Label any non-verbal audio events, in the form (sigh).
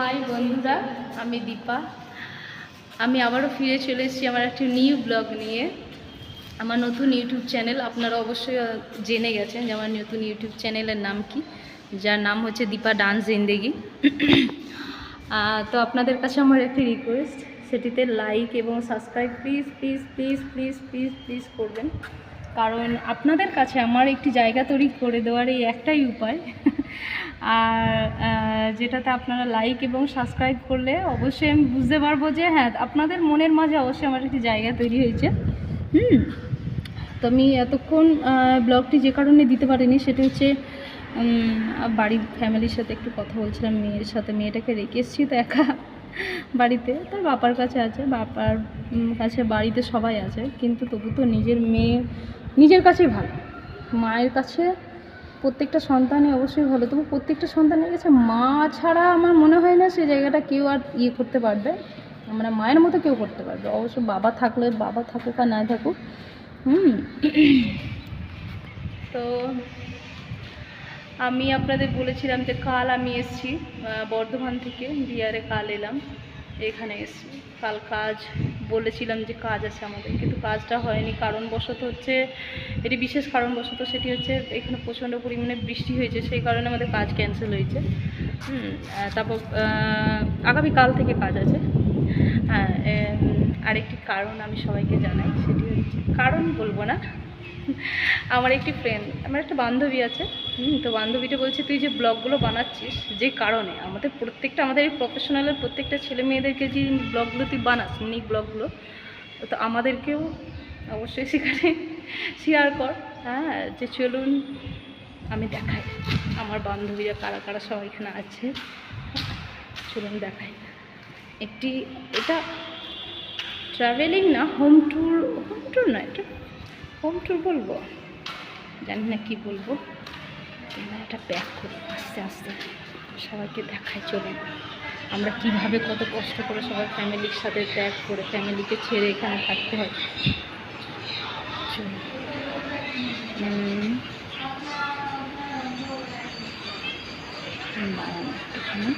High বন্ধুরা, আমি দীপা। আমি আবারও ফিরে চলে এসেছি আমার একটি নিউ ব্লগ নিয়ে। আমার নতুন ইউটিউব চ্যানেল, আপনারা অবশ্যই জেনে গেছেন যে আমার নতুন ইউটিউব চ্যানেলের নাম কি, যার নাম হচ্ছে দীপা ডান্স জিন্দেগি। তো আপনাদের কাছে আমার একটি রিকোয়েস্ট সেটিতে লাইক এবং subscribe please please please please please please করবেন। কারণ আপনাদের কাছে আমার একটি জায়গা তৈরি করে দেওয়ার এই একটাই উপায়। (laughs) আর যেটাতে আপনারা লাইক এবং সাবস্ক্রাইব করলে অবশ্যই আমি বুঝতে পারব যে হ্যাঁ আপনাদের মনের মাঝে অবশ্যই আমার একটি জায়গা তৈরি হয়েছে। হুম, তো আমি এতক্ষণ ব্লগটি যে কারণে দিতে পারিনি সেটা হচ্ছে বাড়ির ফ্যামিলির সাথে একটু কথা বলছিলাম, মেয়ের সাথে, মেয়েটাকে রেখে এসেছি তো একা বাড়িতে। তার বাপার কাছে আছে বাপার কাছে বাড়িতে সবাই আছে, কিন্তু তবু তো নিজের মেয়ে নিজের কাছেই ভালো। মায়ের কাছে প্রত্যেকটা সন্তানই অবশ্যই ভালো। তবু প্রত্যেকটা সন্তানের কাছে মা ছাড়া আমার মনে হয় না সে জায়গাটা কেউ আর ইয়ে করতে পারবে। মানে মায়ের মতো কেউ করতে পারবে। অবশ্য বাবা থাকলে, বাবা থাকুক আর না থাকুক, হুম। তো আমি আপনাদের বলেছিলাম যে কাল আমি এসেছি বর্ধমান থেকে বিয়ারে কাল এলাম, এখানে এসেছি। কাল কাজ বলেছিলাম যে কাজ আছে আমাদের কিন্তু কাজটা হয়নি। কারণবশত হচ্ছে এটি বিশেষ কারণবশত সেটি হচ্ছে এখানে প্রচণ্ড পরিমাণে বৃষ্টি হয়েছে সেই কারণে আমাদের কাজ ক্যান্সেল হয়েছে। তারপর আগামী আগামীকাল থেকে কাজ আছে। হ্যাঁ আরেকটি কারণ আমি সবাইকে জানাই সেটি হচ্ছে কারণ বলব না আমার একটি ফ্রেন্ড আমার একটা বান্ধবী আছে তো বান্ধবীটা বলছে, তুই যে ব্লগগুলো বানাচ্ছিস, যে কারণে আমাদের প্রত্যেকটা, আমাদের এই প্রফেশনালের প্রত্যেকটা ছেলে মেয়েদেরকে যে ব্লগগুলো তুই বানাস মিনি ব্লগগুলো, তো আমাদেরকেও অবশ্যই সেখানে শেয়ার কর হ্যাঁ যে চলুন আমি দেখাই, আমার বান্ধবীরা কারা কারা সবাই এখানে আছে, চলুন দেখাই। একটি, এটা ট্রাভেলিং না হোম ট্যুর হোম ট্যুর না, এটা হোম ট্যুর বলব। জানি না কি বলব। এটা প্যাক করি, আস্তে আস্তে। সবাইকে দেখায় চলুন। আমরা কীভাবে কত কষ্ট করে সবাই ফ্যামিলির সাথে ত্যাগ করে ফ্যামিলিকে ছেড়ে এখানে থাকতে হয়। একটুখানি।